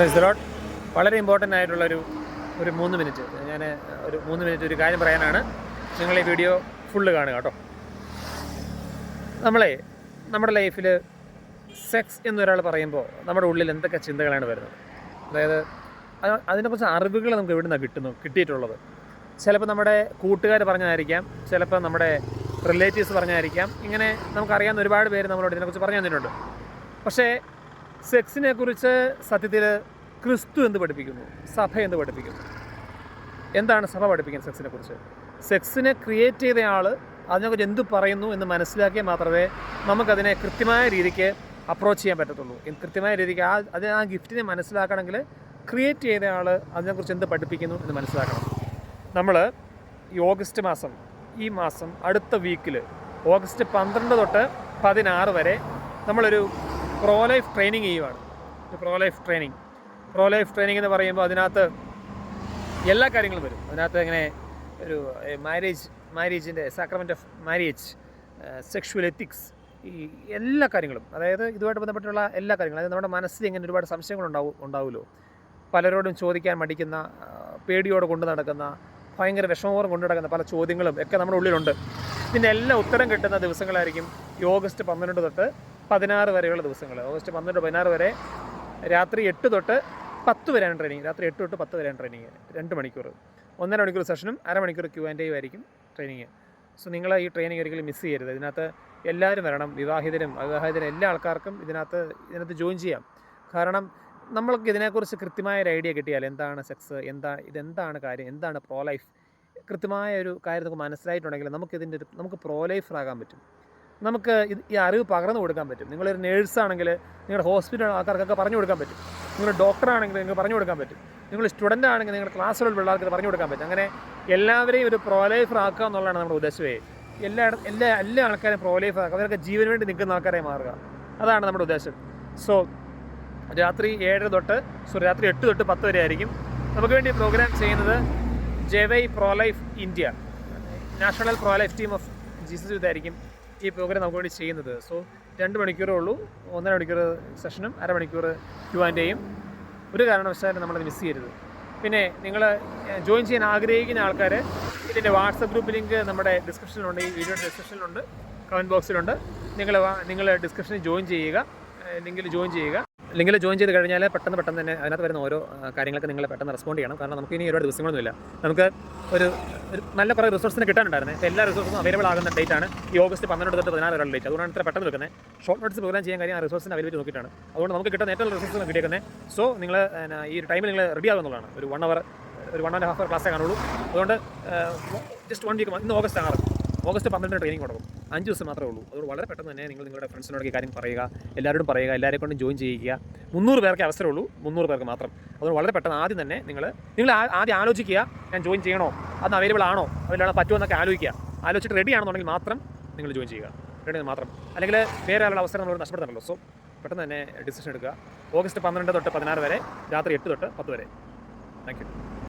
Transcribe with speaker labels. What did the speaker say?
Speaker 1: പ്രൈസറോഡ് വളരെ ഇമ്പോർട്ടന്റ് ആയിട്ടുള്ളൊരു ഒരു മൂന്ന് മിനിറ്റ് ഞാൻ ഒരു മൂന്ന് മിനിറ്റ് ഒരു കാര്യം പറയാനാണ്. നിങ്ങൾ ഈ വീഡിയോ ഫുള്ള് കാണുക കേട്ടോ. നമ്മളെ നമ്മുടെ ലൈഫിൽ സെക്സ് എന്നൊരാൾ പറയുമ്പോൾ നമ്മുടെ ഉള്ളിൽ എന്തൊക്കെ ചിന്തകളാണ് വരുന്നത്? അതായത് അത് അതിനെക്കുറിച്ച് അറിവുകൾ നമുക്ക് എവിടെ നിന്നാണ് കിട്ടുന്നു കിട്ടിയിട്ടുള്ളത്? ചിലപ്പോൾ നമ്മുടെ കൂട്ടുകാർ പറഞ്ഞതായിരിക്കാം. ചിലപ്പോൾ നമ്മുടെ റിലേറ്റീവ്സ് പറഞ്ഞതായിരിക്കാം. ഇങ്ങനെ നമുക്കറിയാവുന്ന ഒരുപാട് പേര് നമ്മളോട് ഇതിനെക്കുറിച്ച് പറഞ്ഞു തന്നിട്ടുണ്ട്. പക്ഷേ സെക്സിനെ കുറിച്ച് സത്യത്തിൽ ക്രിസ്തു എന്ത് പഠിപ്പിക്കുന്നു? സഭ എന്ത് പഠിപ്പിക്കുന്നു? എന്താണ് സഭ പഠിപ്പിക്കുന്നത് സെക്സിനെ കുറിച്ച്? സെക്സിനെ ക്രിയേറ്റ് ചെയ്ത ആൾ അതിനെക്കുറിച്ച് എന്ത് പറയുന്നു എന്ന് മനസ്സിലാക്കിയാൽ മാത്രമേ നമുക്കതിനെ കൃത്യമായ രീതിക്ക് അപ്രോച്ച് ചെയ്യാൻ പറ്റത്തുള്ളൂ. കൃത്യമായ രീതിക്ക് ആ അത് ആ ഗിഫ്റ്റിനെ മനസ്സിലാക്കണമെങ്കിൽ ക്രിയേറ്റ് ചെയ്ത ആൾ അതിനെക്കുറിച്ച് എന്ത് പഠിപ്പിക്കുന്നു എന്ന് മനസ്സിലാക്കണം. നമ്മൾ ഈ ഓഗസ്റ്റ് മാസം ഈ മാസം അടുത്ത വീക്കിൽ ഓഗസ്റ്റ് പന്ത്രണ്ട് തൊട്ട് പതിനാറ് വരെ നമ്മളൊരു പ്രോ ലൈഫ് ട്രെയിനിങ് ചെയ്യുവാണ്. Pro life training. Pro life training എന്ന് പറയുമ്പോൾ അതിനകത്ത് എല്ലാ കാര്യങ്ങളും വരും. അതിനകത്ത് ഇങ്ങനെ ഒരു marriage മാരേജിന്റെ sacrament of marriage sexual ethics ഈ എല്ലാ കാര്യങ്ങളും അതായത് ഇതുമായിട്ട് ബന്ധപ്പെട്ടുള്ള എല്ലാ കാര്യങ്ങളും അതായത് നമ്മുടെ മനസ്സിൽ ഇങ്ങനെ ഒരുപാട് സംശയങ്ങളുണ്ടാവും ഉണ്ടാവുമല്ലോ. പലരോടും ചോദിക്കാൻ മടിക്കുന്ന പേടിയോടെ കൊണ്ടു നടക്കുന്ന ഭയങ്കര വിഷമപൂർവം കൊണ്ടു നടക്കുന്ന പല ചോദ്യങ്ങളും ഒക്കെ നമ്മുടെ ഉള്ളിലുണ്ട്. ഇതിന്റെ എല്ലാ ഉത്തരം കിട്ടുന്ന ദിവസങ്ങളായിരിക്കും ഈ ഓഗസ്റ്റ് പന്ത്രണ്ട് തൊട്ട് പതിനാറ് വരെയുള്ള ദിവസങ്ങൾ. ഓഗസ്റ്റ് പന്ത്രണ്ട് പതിനാറ് വരെ രാത്രി എട്ട് തൊട്ട് പത്ത് വരെയാണ് ട്രെയിനിങ് രാത്രി എട്ട് തൊട്ട് പത്ത് വരെയാണ് ട്രെയിനിങ് രണ്ട് മണിക്കൂർ. ഒന്നര മണിക്കൂർ സെഷനും അരമണിക്കൂർ ക്യൂ ആൻഡ് ആയിരിക്കും ട്രെയിനിങ് സോ നിങ്ങൾ ഈ ട്രെയിനിങ് ഒരിക്കലും മിസ് ചെയ്യരുത്. ഇതിനകത്ത് എല്ലാവരും വരണം. വിവാഹിതരും അവിവാഹിതരും എല്ലാ ആൾക്കാർക്കും ഇതിനകത്ത് ഇതിനകത്ത് ജോയിൻ ചെയ്യാം. കാരണം നമ്മൾക്ക് ഇതിനെക്കുറിച്ച് കൃത്യമായ ഒരു ഐഡിയ കിട്ടിയാൽ എന്താണ് സെക്സ് എന്താ ഇതെന്താണ് കാര്യം? എന്താണ് പ്രോ ലൈഫ് കൃത്യമായ ഒരു കാര്യം നമുക്ക് മനസ്സിലായിട്ടുണ്ടെങ്കിൽ നമുക്ക് ഇതിന്റെ ഒരു നമുക്ക് പ്രോ ലൈഫറാകാൻ പറ്റും. നമുക്ക് ഈ അറിവ് പകർന്നു കൊടുക്കാൻ പറ്റും. നിങ്ങളൊരു നേഴ്സാണെങ്കിൽ നിങ്ങളുടെ ഹോസ്പിറ്റൽ ആൾക്കാർക്കൊക്കെ പറഞ്ഞു കൊടുക്കാൻ പറ്റും. നിങ്ങൾ ഡോക്ടറാണെങ്കിൽ നിങ്ങൾക്ക് പറഞ്ഞു കൊടുക്കാൻ പറ്റും. നിങ്ങൾ സ്റ്റുഡന്റ് ആണെങ്കിൽ നിങ്ങളുടെ ക്ലാസ്സിലുള്ള പിള്ളേർക്ക് പറഞ്ഞു കൊടുക്കാൻ പറ്റും. അങ്ങനെ എല്ലാവരെയും ഒരു പ്രോലൈഫർ ആക്കുക എന്നുള്ളതാണ് നമ്മുടെ ഉദ്ദേശമേ എല്ലാ എല്ലാ എല്ലാ ആൾക്കാരും പ്രോലൈഫർ ആക്കുക. അവരൊക്കെ ജീവന് വേണ്ടി നിൽക്കുന്ന ആൾക്കാരെ മാറുക. അതാണ് നമ്മുടെ ഉദ്ദേശം. സോ രാത്രി ഏഴര തൊട്ട് സോറി രാത്രി എട്ട് തൊട്ട് പത്ത് വരെ ആയിരിക്കും. നമുക്ക് വേണ്ടി പ്രോഗ്രാം ചെയ്യുന്നത് JY pro life India. National pro life team of Jesus ഇതായിരിക്കും ഈ പ്രോഗ്രാം നമുക്ക് വേണ്ടി ചെയ്യുന്നത്. സോ രണ്ട് മണിക്കൂറേ ഉള്ളൂ. ഒന്നര മണിക്കൂർ സെഷനും അരമണിക്കൂർ ക്യു ആൻഡ് എയും ഒരു കാരണവശാലും നമ്മളത് മിസ് ചെയ്യരുത്. പിന്നെ നിങ്ങൾ ജോയിൻ ചെയ്യാൻ ആഗ്രഹിക്കുന്ന ആൾക്കാർ ഇതിന്റെ വാട്സപ്പ് ഗ്രൂപ്പ് ലിങ്ക് നമ്മുടെ ഡിസ്ക്രിപ്ഷനിലുണ്ട് ഈ വീഡിയോയുടെ ഡിസ്ക്രിപ്ഷനിലുണ്ട് കമന്റ് ബോക്സിലുണ്ട് നിങ്ങൾ നിങ്ങൾ ഡിസ്ക്രിപ്ഷനിൽ ജോയിൻ ചെയ്യുക ലിങ്കിൽ ജോയിൻ ചെയ്യുക. ലിങ്കിൽ ജോയിൻ ചെയ്ത് കഴിഞ്ഞാൽ പെട്ടെന്ന് പെട്ടെന്ന് തന്നെ അതിനകത്ത് വരുന്ന ഓരോ കാര്യങ്ങൾക്ക് നിങ്ങൾ പെട്ടെന്ന് റെസ്പോണ്ട് ചെയ്യണം. കാരണം നമുക്ക് ഇനി ഒരുപാട് ദിവസങ്ങളൊന്നുമില്ല. നമുക്ക് ഒരു ഒരു നല്ല കുറേ റിസോഴ്സിന് കിട്ടാനുണ്ടായിരുന്നു. എല്ലാ റിസോഴ്സും അവൈലബിൾ ആകുന്ന ഡേറ്റ് ആണ് ഈ ഓഗസ്റ്റ് പന്ത്രണ്ട് തൊട്ട് പതിനാറ് വരെയുള്ള ഡേറ്റ് അതുകൊണ്ട് ഇത്ര പെട്ടെന്ന് വെക്കുന്നത് ഷോർട്ട് നോട്ട്സ് പ്രോഗ്രാം ചെയ്യാൻ കാര്യം ആ റിസോഴ്സിന് അവൈലബിലിറ്റി നോക്കിയിട്ടാണ്. അതുകൊണ്ട് നമുക്ക് കിട്ടുന്ന ഏറ്റവും റിസോഴ്സ് കിട്ടിയേക്കുന്നത് സോ നിങ്ങൾ ഈ ഒരു ടൈമിൽ നിങ്ങൾ റെഡി ആകുന്നുള്ളതാണ് ഒരു വൺ അവർ ഒരു വൺ ആൻഡ് ഹാഫ് അവർ ക്ലാസ്സേ കാണുള്ളൂ. അതുകൊണ്ട് ജസ്റ്റ് വൺ വീക്ക് ഇന്ന് ഓഗസ്റ്റ് ആറ്. ഓഗസ്റ്റ് പന്ത്രണ്ടിന് ട്രെയിനിങ് തുടങ്ങും. അഞ്ച് ദിവസം മാത്രമേ ഉള്ളൂ. അതുകൊണ്ട് വളരെ പെട്ടെന്ന് തന്നെ നിങ്ങൾ നിങ്ങളുടെ ഫ്രണ്ട്സിനോടൊക്കെ കാര്യം പറയുക എല്ലാവരോടും പറയുക എല്ലാവരെ കൊണ്ടും ജോയിൻ ചെയ്യുക. മുന്നൂറ് പേർക്ക് അവസരമുള്ളൂ മുന്നൂറ് പേർക്ക് മാത്രം. അതുകൊണ്ട് വളരെ പെട്ടെന്ന് ആദ്യം തന്നെ നിങ്ങൾ നിങ്ങൾ ആദ്യം ആലോചിക്കുക ഞാൻ ജോയിൻ ചെയ്യണോ? അത് അവൈലബിൾ ആണോ? അതിലാണ് പറ്റുമോ എന്നൊക്കെ ആലോചിക്കുക. ആലോചിച്ചിട്ട് റെഡി ആണെന്നുണ്ടെങ്കിൽ മാത്രം നിങ്ങൾ ജോയിൻ ചെയ്യുക. റെഡി മാത്രം. അല്ലെങ്കിൽ വേറെ ആളുടെ അവസരം നമ്മൾ നഷ്ടപ്പെടുന്നുണ്ടല്ലോ സോ പെട്ടെന്ന് തന്നെ ഡിസിഷൻ എടുക്കുക. ഓഗസ്റ്റ് പന്ത്രണ്ട് തൊട്ട് പതിനാറ് വരെ രാത്രി എട്ട് തൊട്ട് പത്ത് വരെ. Thank you